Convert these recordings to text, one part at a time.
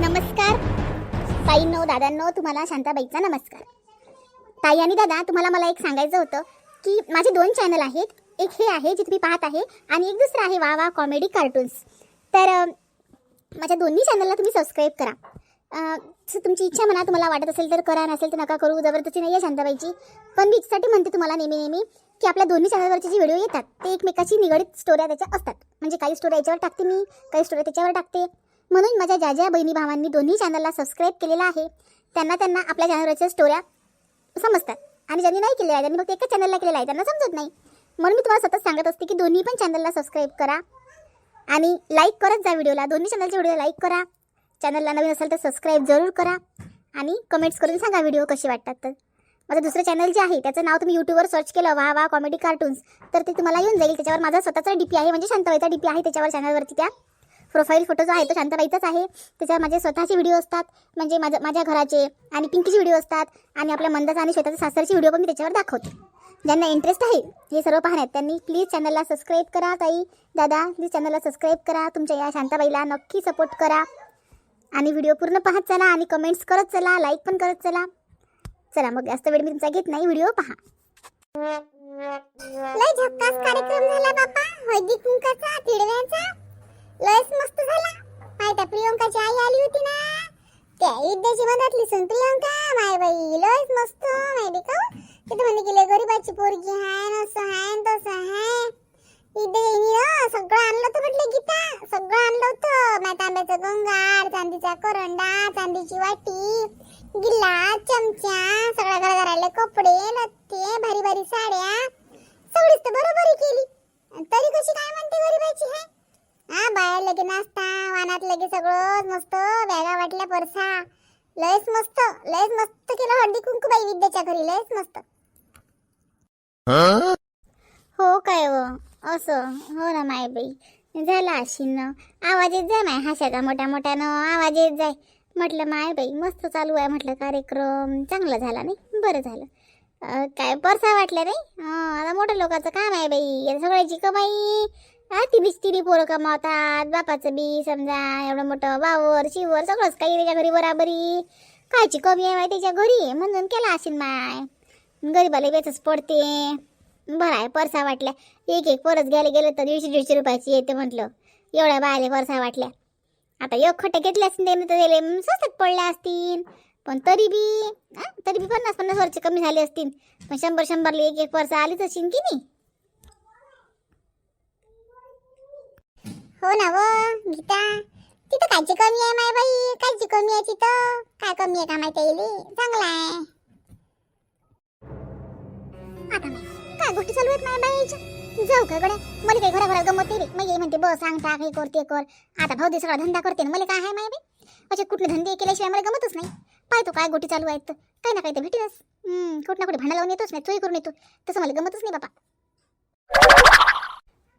नमस्कार. ताईंनो दादांनो तुम्हाला शांताबाईचा नमस्कार. ताई आणि दादा तुम्हाला मला एक सांगायचं होतं की माझे दोन चॅनल आहेत. एक हे आहे जे तुम्ही पाहत आहे आणि एक दुसरं आहे वा वा कॉमेडी कार्टून्स तर माझ्या दोन्ही चॅनलला तुम्ही सबस्क्राईब करा. तुमची इच्छा म्हणा तुम्हाला वाटत असेल तर करा नसेल तर नका करू जबरदस्ती नाही आहे शांताबाईची. पण मी इच्छासाठी म्हणते तुम्हाला नेहमी नेहमी की आपल्या दोन्ही चॅनलवरचे जे व्हिडिओ येतात ते एकमेकाशी निगडीत स्टोऱ्या त्याच्या असतात. म्हणजे काही स्टोऱ्या याच्यावर टाकते मी काही स्टोऱ्या त्याच्यावर टाकते. म्हणून माझ्या ज्या ज्या बहिणी भावांनी दोन्ही चॅनलला सबस्क्राईब केलेलं आहे त्यांना त्यांना आपल्या चॅनलवरच्या स्टोऱ्या समजतात. आणि ज्यांनी नाही केलेल्या आहे त्यांनी फक्त एकाच चॅनलला केलेला आहे त्यांना समजत नाही. म्हणून मी तुम्हाला सतत सांगत असते की दोन्ही पण चॅनलला सबस्क्राईब करा. आणि लाईक करत जा व्हिडिओला दोन्ही चॅनलचे व्हिडिओ लाईक करा. चॅनलला नवीन असेल तर सबस्क्राईब जरूर करा. आणि कमेंट्स करून सांगा व्हिडिओ कसे वाटतात तर. माझं दुसरं चॅनल जे आहे त्याचं नाव तुम्ही यूट्यूबवर सर्च केलं वा वा कॉमेडी कार्टून्स तर ते तुम्हाला येऊन जाईल. त्याच्यावर माझा स्वतःचा डी पी आहे म्हणजे शांताबाईचा डी पी आहे त्याच्यावर चॅनलवरती त्या. प्रोफाईल फोटो जो आहे तो शांताबाईचाच आहे. त्याच्यावर माझे स्वतःचे व्हिडिओ असतात. म्हणजे माझ्या माझ्या घराचे आणि पिंकीचे व्हिडिओ असतात. आणि आपल्या मंदाचा आणि श्वेताचा सासरचे व्हिडिओ पण मी त्याच्यावर दाखवते. ज्यांना इंटरेस्ट आहे हे सर्व पाहण्यात त्यांनी प्लीज चॅनलला सबस्क्राईब करा ताई. दादा प्लीज चॅनलला सबस्क्राईब करा. तुमच्या या शांताबाईला नक्की सपोर्ट करा. आणि व्हिडिओ पूर्ण पाहत चला आणि कमेंट्स करत चला लाईक पण करत चला. चला मग जास्त वेळ मी तुमचा घेत नाही व्हिडिओ पहा. लय झक्कास कार्यक्रम झाला बापा. हळदी कुंकाचा तिडव्याचा. लयच मस्त झाला. माहिती प्रियंकाची आई आली होती ना? त्या विद्याची मनातली सुन प्रियंका माय बाई लयच मस्त माहिती का? तिथे म्हणे गेले गरीबाची पोरगी हाय ना असं हाय तसं हाय. विद्याईनी सगळं आणलं होतं म्हटलं गीता. सगळं आणलं होतं. माय तांब्याचं गंगार चांदीचा करंडा चांदीची वाटी गिलास चमचा सगळ्या घराघराले कपडे लत्ते भारी भारी साड्या. सगळीच तर बरोबरी केली. तरी कशी काय म्हणते गरीबाची हाय? हा बाहेर लगे नाश्ता वानात लगे सगळं मस्त बॅगा वाटल्या परसा. लयच मस्त लयच मस्त केलं हळदी कुंकू बाई विद्याच्या घरी लयच मस्त. हो? काय व असं हो ना माय बाई. झाला अशीन आवाज येत जाय माय हाशाचा मोठ्या मोठ्यानं आवाज येत जाय. म्हटलं माय बाई मस्त चालू आहे म्हटलं कार्यक्रम. चांगला झाला नाही? बरं झालं. काय परसा वाटल्या नाही? हं, आता मोठ्या लोकांचं काम आहे बाई. सगळ्याची कमाई. हा ती बीच तिन्ही पोरं कमावतात बापाचं बी समजा एवढं मोठं वावर शिवर सगळंच काही त्याच्या घरी बराबरी. कायची कमी आहे माय त्याच्या घरी? म्हणून केला असेल माय. गरीबाला बेचच पडते. बरं आहे परसा वाटल्या. एक एक परत घ्यायला गेलं तर दीडशे दीडशे रुपयाची येते म्हटलं. एवढ्या बायले परसा वाटल्या. आता एक खट्टे घेतले असतील त्याने तर त्याला स्वस्तात पडल्या असतील. पण तरी बी तरी बी पन्नास पन्नास वर्ष कमी झाले असतील. पण शंभर शंभरला एक एक परसा आलीच असेल की नाही? हो ना व गीता. तिथं कायची कमी आहे माय बाई? कायची कमी आहे तिथं? काय कमी आहे का माहिती येईल चांगला आहे. आता नाही. काय गोष्टी चालू आहेत माय बाईच्या? जाऊ का गड्या? मला काही घराघरात गमत नाही रे. मग ये म्हणते बस सांग सांग हे करते कर. आता भाऊ दे सगळा धंदा करते ना मला काय आहे माय बाई? म्हणजे कुठले धंदे केल्याशिवाय मला गमतच नाही. पाय तो काय गोटी चालू आहेत तर. काही ना काही तर भेटीनच कुठं ना कुठे भांडा लावून येतोच नाही चोरी करून येतो. तसं मला गमतच नाही बापा.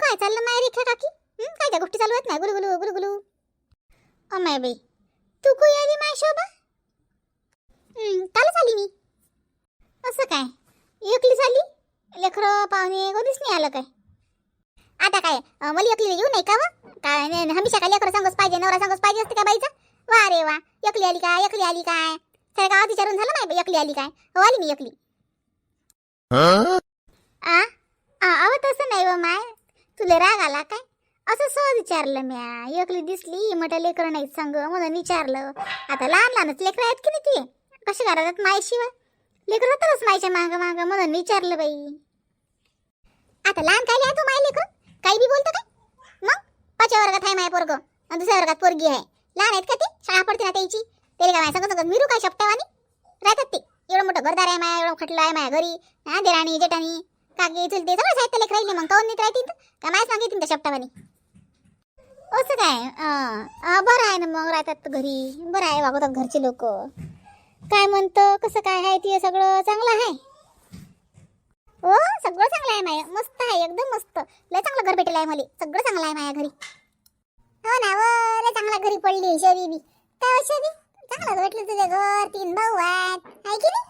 काय चाललं माय रेखा काकी काय काय गोष्टी चालू आहेत ना? गुलगुलू गुलगुलू अमाय बाई तू कुई आली माय शोभा? कालच आली मी. असं काय? एकली झाली लेकरं पाहुणे कधीच नाही आलं काय? आता काय मला एकली येऊ नाही का व? काय हमेशा काय लेकरं सांगच पाहिजे नवरा सांगच पाहिजे असते का बाईचा? वा रे वा एकली आली काय एकली आली काय? सगळ्या गावात विचारून झालं नाही एकली आली काय? हो आली मी एकली. आ? आ, अहो तसं नाही व माय? तुला राग आला काय? असं सहज विचारलं म्या. एकली दिसली म्हटलं लेकरं नाहीत सांग म्हणून विचारलं. आता लहान लहानच लेकरं आहेत की नाही ते? कशी घरात मायशिवाय लेकरं होतच मायच्या माग माग म्हणून विचारलं बाई. आता लहान काय लिहा तू माय लेकर? काही बी बोलतो का मग? पाचव्या वर्गात आहे माय पोरग. आणि दुसऱ्या वर्गात पोरगी आहे. लहान आहेत का ते? शाळा पडते ना त्याची. त्याला काय सांगत सांगत मिरू काय शपटावानी राहतात ते. एवढं मोठं घरदार आहे माया एवढं खटलं आहे माया घरी. हा देराणी जेठाणी. काकी चुलते सगळं साहित्य लेकर राहिले मग. काऊन नीट राहतील तर? का माय सांगितलं त्या शपटावानी असं काय? बरं आहे ना मग राहतात घरी. बरं आहे वागवतात घरचे लोक. काय म्हणतं? कसं काय आहे ते सगळं? चांगलं आहे? हो सगळं चांगलं आहे माया. मस्त आहे एकदम मस्त. लय चांगलं घर भेटलं आहे मला. सगळं चांगलं आहे माया घरी. हो ना व लय चांगला घरी पडली शरी बी. काय हो शरी चांगलं भेटलं तुझं घर. तीन भाऊ आहेत. आहे की नाही?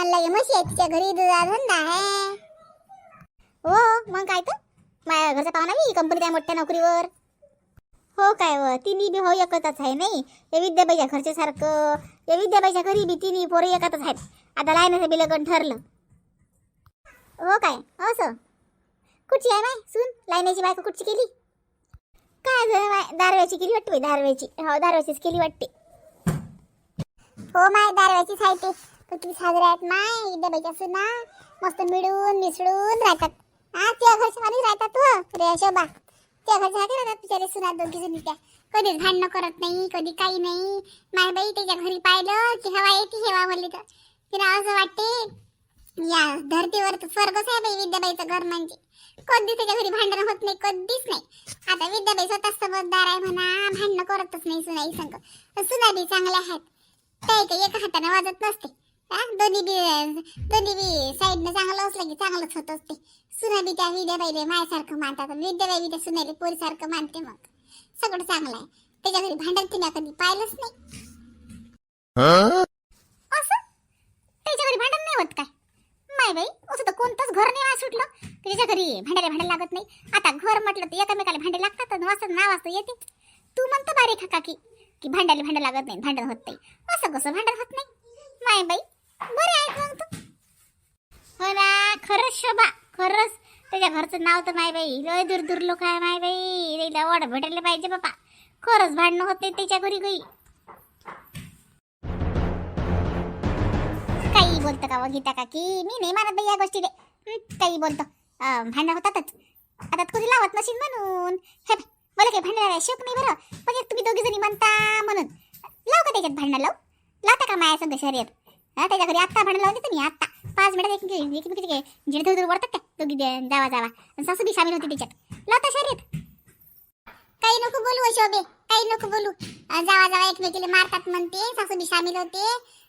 आणि लगे म्हशी आहे तिच्या घरी. दुधा धंदा आहे. हो मग काय तर? माझ्या घरचा पाहुणा मी कंपनीत आहे मोठ्या नोकरीवर. हो काय व? तिन्ही बी हो एकतच आहे नाही? या विद्याबाईच्या घरचे सारखं या विद्याबाईच्या घरी बी तिन्ही पोरं एकतच आहेत. आता लायनाचं बी लग्न ठरलं. हो काय? असं? कुठची आहे माय सून लायनाची बायको कुठची केली? काय झालं माय दारव्याची केली वाटते दारव्याची. हो दारव्याचीच केली वाटते. हो माय दारव्याचीच आहे ते. पण तुम्ही साजरे आहेत माय विद्याबाईच्या सुना. मस्त मिळून मिसळून राहतात. हा त्या घरच्या राहतात हो. रे शोभा. त्या घरच्या हाती राहतात बिचारे सुनात दोघी जणी त्या कधीच भांडणं करत नाही कधी काही नाही. माय बाई त्याच्या घरी पाहिलं की हवा येते हेवा म्हणली तर. तिला असं वाटते या धरतीवर तर स्वर्गच आहे बाई विद्याबाईचं घर म्हणजे. कधी त्याच्या घरी भांडण होत नाही कधीच नाही. आता विद्याबाई स्वतः समजदार आहे म्हणा भांडणं करतच नाही सुनाई संग. सुना बी चांगल्या आहेत. काही काही एका हाताने वाजत नसते. हा दोन्ही बी दोन्ही बी साईडनं चांगलं असलं की चांगलंच होत असते. सुना बी त्या विद्याबाईले मायासारखं मानतात. विद्याबाई त्या सुनेले पोरीसारखं मानते मग. सगळं चांगलं आहे. त्याच्या घरी भांडण तिने कधी पाहिलंच नाही. असं? त्याच्या घरी भांडण नाही होत काय? माय बाई असं तर कोणतंच घर नाही वाज सुटलं त्याच्या घरी भांड्याला भांडायला लागत नाही. आता घर म्हटलं तर एकामेकाला भांडे लागतात आणि वाजता नाव वाजता येते. तू म्हणतो बारीक का की की भांड्याला भांडं लागत नाही भांडण होत नाही. असं कसं भांडण होत नाही? माय बाई बरे आहेत मग तू? हो ना खरंच शोभा खरंच. त्याच्या घरचं नाव तर माय बाई. लय दूर दूर लोक आहे माय बाई. त्याला वाढ भेटायला पाहिजे बापा खरंच भांडणं होते त्याच्या घरी गई काही बोलतं का गीता काकी? मी नाही मानत बाई या गोष्टी काही बोलतो. भांडणं होतातच. आता तुझी लावत नशील म्हणून. हे बाई, मला काही भांडणाला शोक नाही बरं. पण एक तुम्ही दोघी जणी म्हणता म्हणून. लाव का त्याच्यात भांडणं लाव? लावता का माया संग शर्यत? हा त्याच्या घरी आत्ता भांडण लावून देतो मी आत्ता पाच मिनिटात एक एकमेकीचे जिडे धुर वरतात त्या दोघी दे- जावा जावा. आणि सासू बी सामील होती त्याच्यात. लावता शरीर काही नको बोलू हो शोभे काही नको बोलू. जावा जावा एकमेकीला मारतात म्हणते सासू बी सामील होते.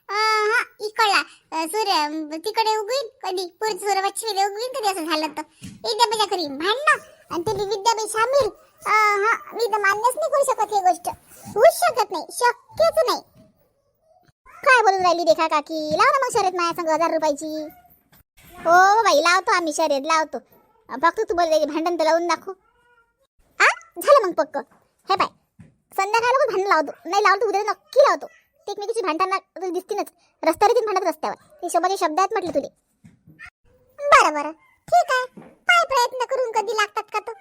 अं, हा इकडला. सूर्य तिकडे उगवीन कधी? पूर्ण सूर्य पश्चिमेला उगवीन कधी असं झालं तर? विद्याबाईच्या घरी भांडणं आणि ते बी सामील हा मी तर मान्यच नाही करू शकत ही गोष्ट. होऊच शकत नाही शक्यच नाही. काय बोलून राहिली देखा काकी? लाव ना मग शर्यत माझ्या संग हजार रुपयाची. हो बाई लावतो आम्ही शर्यत लावतो. फक्त तू बोल भांडण तर लावून दाखव. आ? झालं मग पक्क. हे बाय संध्याकाळला भांडण लावतो. नाही लावतो उद्या नक्की लावतो. ते एकमेकीची भांडताना दिसतीनच रस्त्यावर येतील भांडत रस्त्यावर. ते शोभाचे शब्द आहेत म्हटलं तुले. बरं बरं. ठीक आहे. काय प्रयत्न करून कधी लागतात का तो?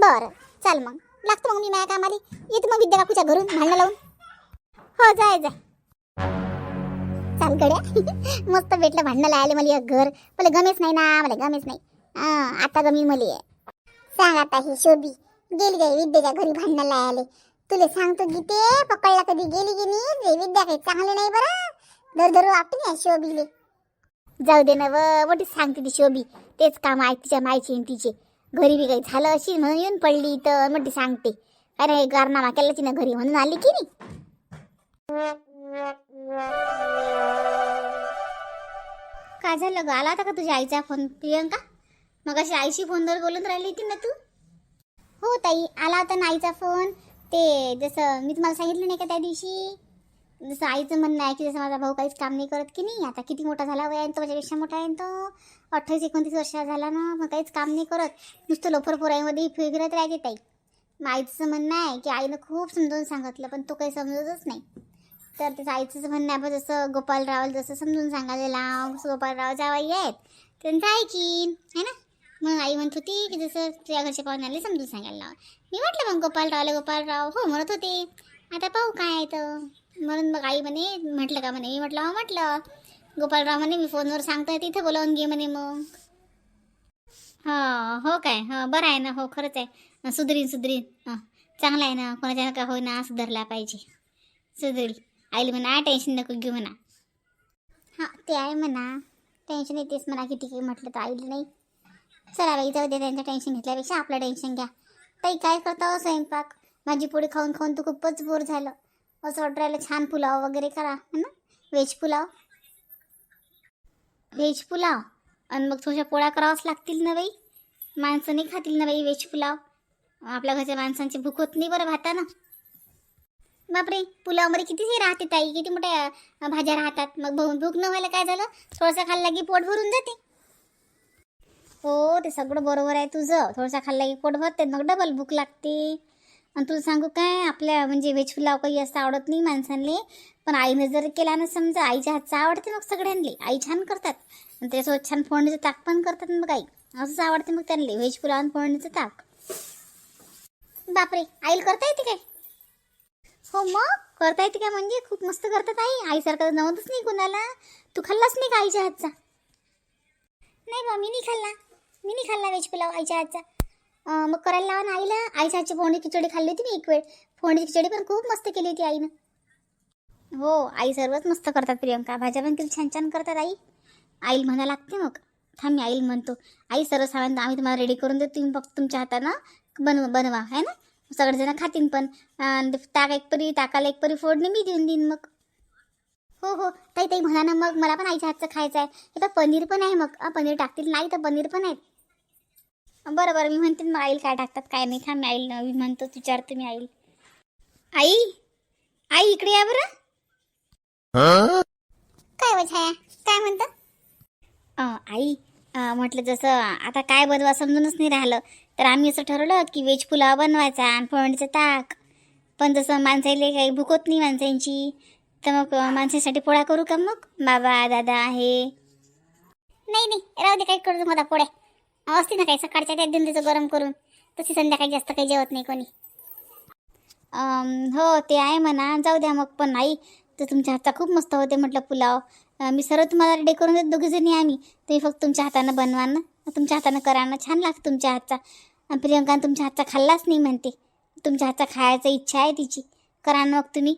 बरं. चाल मग. लागतो मग मी माझ्या कामाला. येतो मग विद्या काकूच्या घरून भांडणं लावून. हो जाय जाय. गड्या मस्त भेटलं भांडणं आले मला घर. मला गमेच नाही ना. मला गमेच नाही. हा, आता गमी मला. सांग आता ही शोभी. गेली काय विद्येच्या घरी भांडणाला लायले तुला सांगतो गीते पकडला कधी गेली की नाही. रे विद्या काही चांगली नाही बरं. धर धरू आपली ना शोभीले. जाऊ दे ना व मोठी सांगते ती शोभी. तेच काम आहे तिच्या मायची तिचे. घरी बी काही झालं अशी म्हणून येऊन पडली तर मोठी सांगते. अरे गारनामा केल्याची ना घरी म्हणून आली की नाही? काय झालं ग? आला होता का तुझ्या आईचा फोन प्रियंका? मग अशी आईशी फोनवर बोलून राहिली होती ना तू? हो ताई आला होता ना आईचा फोन ते जसं मी तुम्हाला सांगितलं नाही का त्या दिवशी? जसं आईचं म्हणणं आहे की जसं माझा भाऊ काहीच काम नाही करत की नाही? आता किती मोठा झाला वय तो माझ्यापेक्षा मोठा आहे तो? अठ्ठावीस एकोणतीस वर्षाचा झाला ना मग काहीच काम नाही करत. नुसतं लोफर पोराईमध्ये फिरत राहते ताई? मग आईचं म्हणणं आहे की आईनं खूप समजावून सांगितलं पण तो काही समजतच नाही. तर त्याचं आईचं म्हणणं आहे जसं गोपालराव जसं समजून सांगायला लाव गोपालराव जावाई आहेत त्यांचं ऐकीन है ना? मग आई म्हणत होती की जसं तुझ्या घरच्या पाहुण्याला समजून सांगायला लाव. मी म्हटलं मग गोपालरावला गोपालराव हो म्हणत होते. आता पाहू काय आहे तर म्हणून मग आई म्हणे म्हटलं का? म्हणे. मी म्हटलं हो म्हटलं. गोपालराव म्हणे मी फोनवर सांगतोय तिथे बोलावून घे म्हणे मग. हो हो काय? हो बरं आहे ना. हो खरंच आहे. सुधरीन सुधरीन. हां चांगलं आहे ना. कोणाच्या का हो ना सुधारला पाहिजे. सुधरील. आईला म्हणा टेन्शन नको घेऊ म्हणा. हां ते आहे म्हणा. टेन्शन येतेच म्हणा किती काही म्हटलं तर आईला नाही. चला बाई जाऊ दे त्यांचं टेन्शन घेतल्यापेक्षा आपलं टेन्शन घ्या. ताई काय करता हो स्वयंपाक? भाजी पोळी खाऊन खाऊन तू खूपच बोर झालं. असं वाटू छान पुलाव वगैरे करा है ना? व्हेज पुलाव? व्हेज पुलाव? आणि मग थोड्या पोळ्या करावाच लागतील ना बाई. माणसं नाही खातील ना बाई व्हेज पुलाव. आपल्या घरच्या माणसांची भूक होत नाही बरं भाताना. बापरे पुलावमध्ये किती हे राहते ताई? किती मोठ्या भाज्या राहतात? मग भूक भूक न व्हायला काय झालं? थोडंसं खाल्लं की पोट भरून जाते. हो ते सगळं बरोबर आहे तुझं. थोडंसं खाल्लं की पोट भरते मग डबल भूक लागते. आणि तुला सांगू काय आपल्या म्हणजे व्हेज पुलाव काही असं आवडत नाही माणसांले. पण आईने जर केला ना समजा आईच्या हातचं आवडते मग सगळ्यांनी आई छान करतात. आणि त्याच्यासोबत छान फोडणीचं ताक पण करतात मग आई असंच आवडते मग त्यांना व्हेज पुलाव आणि फोडणीचं ताक. बापरे आईल करता येते काय? हो मग? करता येते का म्हणजे? खूप मस्त करतात आई. आईसारखं जमतच नाही कोणाला. तू खाल्लाच नाही का आईच्या हातचा? नाही बा मी नाही खाल्ला. मी नाही खाल्ला वेज पुलाव आईच्या हातचा. मग करायला लावा ना आईला. आईच्या हातची फोंडी खिचडी खाल्ली होती मी एक वेळ. फोंडी खिचडी पण खूप मस्त केली होती आईनं. हो आई सर्वच मस्त करतात प्रियंका. भाज्या पण किती छान छान करतात आई. आईल म्हणा लागते मग. थांब मी आईल म्हणतो. आई सर्व सामान आम्ही तुम्हाला रेडी करून देतो. तुम्ही फक्त तुमच्या हातानं बनव बनवा है ना? सगळेजण खातीन पण. ताक एक परी ताकाला एक परी फोडणी मी देऊन देईन मग. हो हो. ताई ताई म्हणा ना मग. मला पण आईच्या हातचं खायचं आहे. हे तर पनीर पण आहे मग. पनीर टाकतील? नाही तर पनीर पण आहे बरं बरं मी म्हणते मग आईल काय टाकतात काय नाही. थांब मी आईल मी म्हणतो विचारते मी आईल. आई? आई इकडे या बरं. काय व छाया? काय म्हणतं? आई म्हटलं जसं आता काय बनवा समजूनच नाही राहिलं. तर आम्ही असं ठरवलं की व्हेज पुलाव बनवायचा आणि फोडणीचं ताक. पण जसं माणसाईले काही भूकत नाही माणसांची तर मग माणसांसाठी पोळा पोळ्या करू का मग? बाबा दादा आहे. नाही नाही राहू दे काही करू मला पोळ्या. असते ना काही सकाळच्या त्यात देऊन त्याचं गरम करून. तशी संध्याकाळी जास्त काही जेवत नाही कोणी. हो ते आहे म्हणा. जाऊ द्या मग पण आई. तर तुमच्या हातचा खूप मस्त होते म्हटलं पुलाव. मी सर्व तुम्हाला रेडी करून देत दोघीजणी आम्ही. तुम्ही फक्त तुमच्या हातानं बनवा ना. तुमच्या हातानं करा ना. छान लागतं तुमच्या हातचा. आणि प्रियंका तुमच्या हातचा खाल्लाच नाही म्हणते. तुमच्या हातचा खायचा इच्छा आहे तिची. करा ना मग तुम्ही.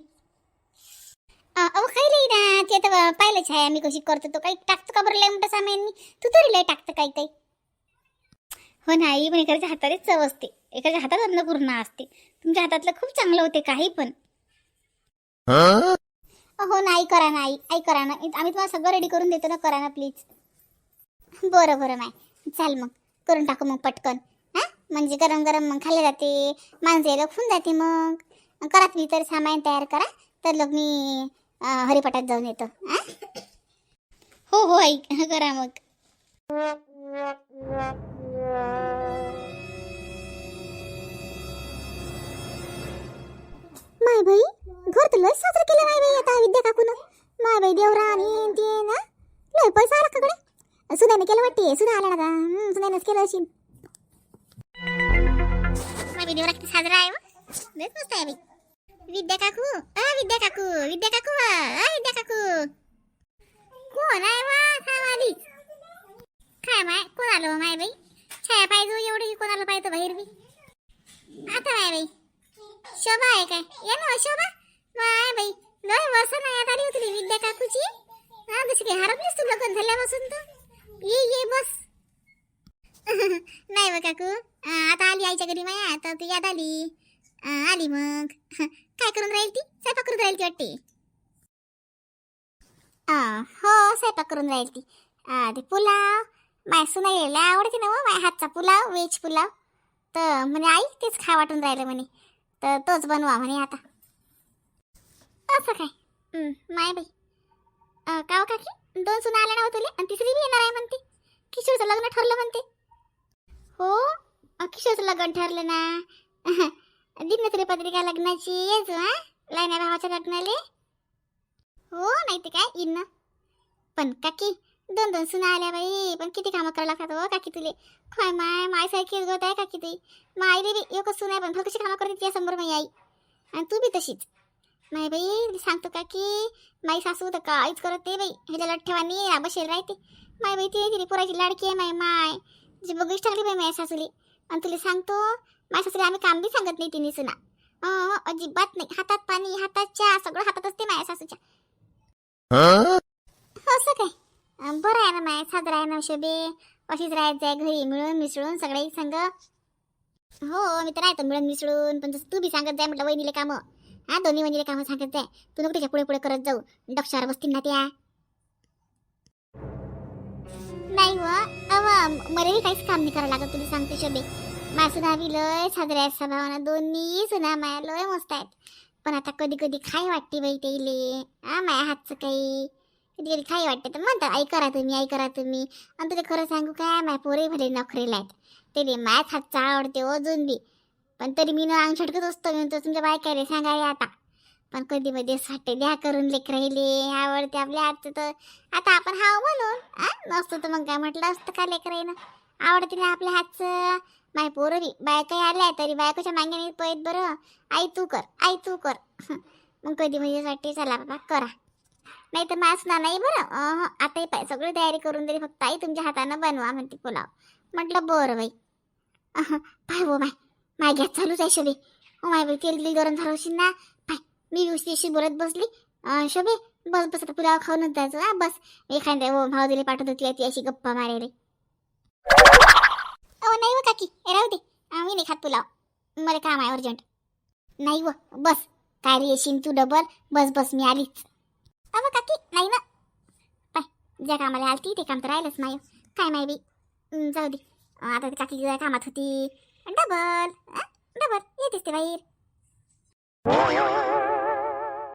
अहो खायला ना. ते तर पाहिलंच आहे आम्ही कशी करतो. तो काही टाकतो का बरं लय मोठं सामान तू तरी लय टाकतं काही काही. हो नाही पण एखाद्याच्या हातातच चव असते. एखाद्या हातात अन्नपूर्णा असते. तुमच्या हातातलं खूप चांगलं होते काही पण. आई ऐक ना आई करा ना. आम्ही तुम्हाला सगळं रेडी करून देतो ना करा ना प्लीज बरं बरं माय. चाल मग. करून टाकू मग पटकन. हां? म्हणजे गरम गरम मग खाल्ले जाते. माणसं यायला खून जाते मग. करा तुम्ही तर सामान तयार करा. तर लोक मी अं, जाऊन येतो. हो? हो आई. करा मग. माय बाई घर तर लय साजरं केलं माय बाई आता विद्या काकून. माय बाई देवरा आणि ते ना? लय पैसा आला काकडे सुनाने केलं वाटते सुना आला ना आता केलं असेल माय बाई देवरा किती साजरा आहे लयच मस्त आहे बाई. विद्या काकू अ विद्या काकू विद्या काकू अ विद्या काकू. कोण आहे वा काय आली काय माय कोण आलं माय बाई? छाया पाहिजे एवढी कोण आलं पाहिजे बाहेर बी? आता माय बाई. शोभा आहे काय? ये ना शोभा. माय बाई लय वर्ष नाही आत. त्या काकूची हा जशी काही हरपलीस तू लग्न झाल्यापासून तर. ये ये बस. नाही बा काकू. आता आली आईच्या घरी माया आता तू याद आली. आली मग. काय करून राहील ती? स्वयंपाक करून राहील ती वाटते. हो स्वयंपाक करून राहील ती. ते पुलाव. माय सुनाईला आवडते ना हो, माय हातचा पुलाव व्हेज पुलाव. तर म्हणे आई तेच खा वाटून राहिलं म्हणे. तर तोच बनवा म्हणे आता. असं काय? माय बाई. अं, का हो काकी? दोन सुना आल्या ना हो तुले? आणि तिसरी बी येणार आहे म्हणते. किशोरचं लग्न ठरलं म्हणते. हो? किशोरचं लग्न ठरलं ना? दिन तुला पत्रिका लग्नाची? येच हा. लायना भावाच्या लग्नाले. हो नाही ते काय? इन. पण काकी दोन दोन सुना आल्या बाई. पण किती कामं करायला लागतात हो काकी तुले? काय माय माय सारखीच गोत आहे काकी तुई. मायले बी एक सुना आहे पण फक्त कामं करते तिच्या समोर माई आई? आणि तू बी तशीच. नाही बाई सांग सांगतो माई सासू तर काहीच करत ते बाई. ह्याच्या लठ्ठेवानी बसेल राहते. माय बाई ती तिने पुराची लाडकी आहे माय माय. जी बघूच टाकली बाई माझ्या सासूली. आणि तुला सांगतो माझ्या सासूला आम्ही काम बी सांगत नाही तिने सुना. अं, अजिबात नाही. हातात पाणी हातात चहा सगळं हातात असते माझ्या सासूच्या. असं काय? बरं आहे ना माय साजरा आहे ना शोभे. अशीच राहायचं आहे घरी मिळून मिसळून सगळे सांग. हो मी तर राहतो मिळून मिसळून. पण जसं तू बी सांगत जाय म्हटलं वहिनीले कामं. हा दोन्ही म्हणजे कामं सांगत जाय तू? नको त्याच्या पुढे पुढे करत जाऊ. डक्षावर बसतील ना त्या. नाही व अव मलाही काहीच काम नाही करायला लागत तुला सांगते शोभे. माझ्या सुना बी लय साजऱ्या आहेत स्वभावानं. दोन्ही सुना माया लय मस्त आहेत. पण आता कधी कधी खाय वाटते बाई तेले हा माया हातचं काही. कधी कधी खाई वाटते तर म्हणतात आई करा तुम्ही आई करा तुम्ही. आणि तुला खरं सांगू काय माय पोरे भले नखरेला आहेत. ते बी मायाच हातचा आवडते हो अजून बी. पण तरी मी ना अंग छटकत असतो मी तो तुमच्या बायकाले सांगाय आता. पण कधी मध्ये साठे द्या करून लेख राहिले आवडते आपल्या हातचं तर. आता आपण हाव म्हणून नसतो तर मग काय म्हटलं असतं का लेकर आवडते ना आपल्या हातचं. माय पोरं बी बायका आल्या तरी बायकोच्या मागण्या पळत बरं. आई तू कर आई तू कर. मग कधी म्हणजे साठी चला बाबा करा. नाही तर मास ना नाही बरं. आताही पाय सगळी तयारी करून दिली फक्त आई तुमच्या हातानं बनवा म्हणते पुलाव. म्हटलं बरं बाई. पाय वो माय. माय गॅस चालूच आहे शोभे. ओ माय बाई तेल दिली गरम झालं असेल ना. पाय मी अशी बोलत बसली. अं, शोभे बस बस आता पुलाव खाऊनच जायचं. हा बस. एखाद्या ओ भाव दिले पाठवत होती ती अशी गप्पा मारेले. अहो नाही व काकी. ए, राहू दे. अं, मी नाही खात पुलाव. मला काम आहे अर्जंट नाही व बस. काय रे येशील तू डबल? बस बस मी आलीच. अव काकी नाही ना. पाय ज्या कामाला आलती ते काम तर राहिलंच नाही काय नाही बी जाऊ दे. अं, आता ती काकी ज्या कामात होती. डबल डबल येतेच ते बाहेर